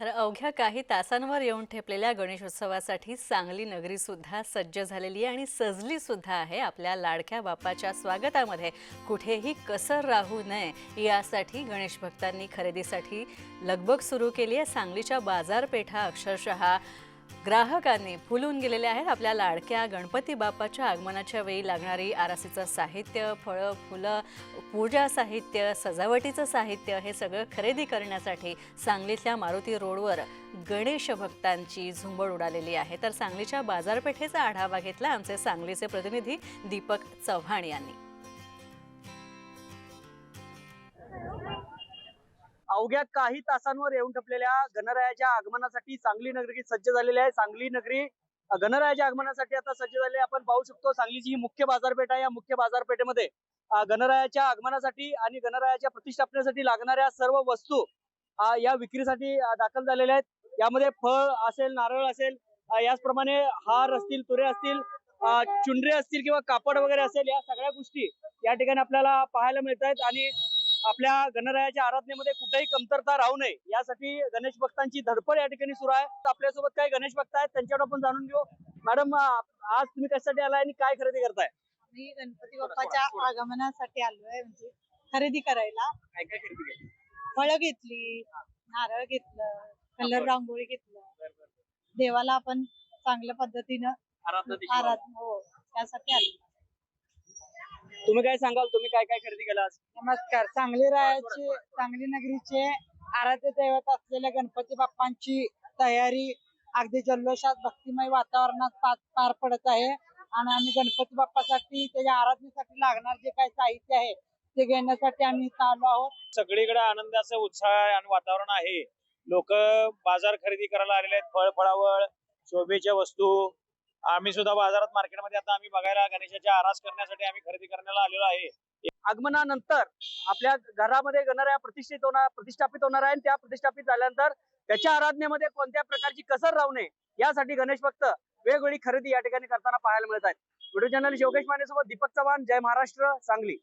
तर अवघ्या काही तासांवर येऊन ठेपलेल्या गणेशोत्सवासाठी सांगली नगरी सुद्धा सज्ज झालेली आहे आणि सजली सुद्धा आहे आपल्या लाडक्या बाप्पाच्या स्वागतामध्ये. कुठेही कसर राहू नये यासाठी गणेश भक्तांनी खरेदीसाठी लगबग सुरू केली आहे. सांगलीच्या बाजारपेठा अक्षरशः ग्राहकांनी फुलून गेलेले आहेत आपल्या लाडक्या गणपती बाप्पाच्या आगमनाच्या वेळी लागणारी आरासीचं साहित्य फळं फुलं पूजा साहित्य सजावटीचं साहित्य हे सगळं खरेदी करण्यासाठी सांगलीतल्या मारुती रोडवर गणेश भक्तांची झुंबड उडालेली आहे. तर सांगलीच्या बाजारपेठेचा आढावा घेतला आमचे सांगलीचे प्रतिनिधी दीपक चव्हाण यांनी. अवघ्या काही तासांवर येऊन ठपलेल्या गणरायाच्या आगमनासाठी सांगली नगरी सज्ज झालेली आहे. सांगली नगरी गणरायाच्या आगमनासाठी आता सज्ज झाले आपण पाहू शकतो सांगलीची ही मुख्य बाजारपेठ आहे. या मुख्य बाजारपेठेमध्ये गणरायाच्या आगमनासाठी आणि गणरायाच्या प्रतिष्ठापनेसाठी लागणाऱ्या सर्व वस्तू या विक्रीसाठी दाखल झालेल्या आहेत. यामध्ये फळ असेल नारळ असेल याचप्रमाणे हार असतील तुरे असतील चुंडरे असतील किंवा कापड वगैरे असेल या सगळ्या गोष्टी या ठिकाणी आपल्याला पाहायला मिळत आहेत आणि आपल्या गणरायाच्या आराधनेमध्ये कुठेही कमतरता राहू नये. यासाठी गणेश भक्तांची धडपड या ठिकाणी सुरू आहे. आपल्यासोबत काही गणेश भक्त आहेत त्यांच्यावर आपण जाणून घेऊ. मॅडम आज तुम्ही कशासाठी आलाय आणि काय खरेदी करताय? मी गणपती बाप्पाच्या आगमनासाठी आलोय म्हणजे खरेदी करायला. काय काय खरेदी केली? फळं घेतली नारळ घेतलं कलर रांगोळी घेतलं. देवाला आपण चांगल्या पद्धतीनं आराधना आराधना हो त्यासाठी आलो. तुम्ही काय सांगाल? तुम्ही काय काय खरेदी केला आज? नमस्कार. सांगली रायाचे सांगली नगरीचे आराध्य दैवत असलेल्या गणपती बाप्पांची तयारी अगदी जल्लोषात भक्तिमय वातावरणात पार पडत आहे. आणि आम्ही गणपती बाप्पासाठी त्याच्या आराधनेसाठी लागणार जे काही साहित्य आहे ते घेण्यासाठी आम्ही आलो आहोत. सगळीकडे आनंदाचा उत्साह आणि वातावरण आहे. लोक बाजार खरेदी करायला आलेले आहेत फळ फळावळ शोभेच्या वस्तू आम्ही सुद्धा बाजारात मार्केटमध्ये आता आम्ही बघायला गणेशाच्या आरास करण्यासाठी आम्ही खरेदी करण्याला आलेलो आहे. आगमनानंतर आपल्या घरामध्ये गणराया प्रतिष्ठित होणार प्रतिष्ठापित होणार आहे आणि त्या प्रतिष्ठापित झाल्यानंतर त्याच्या आराधनेमध्ये कोणत्या प्रकारची कसर राहू नये यासाठी गणेश भक्त वेगवेगळी खरेदी या ठिकाणी करताना पाहायला मिळत आहेत. व्हिडिओ जर्नलिस्ट योगेश माने सोबत दीपक चव्हाण जय महाराष्ट्र सांगली.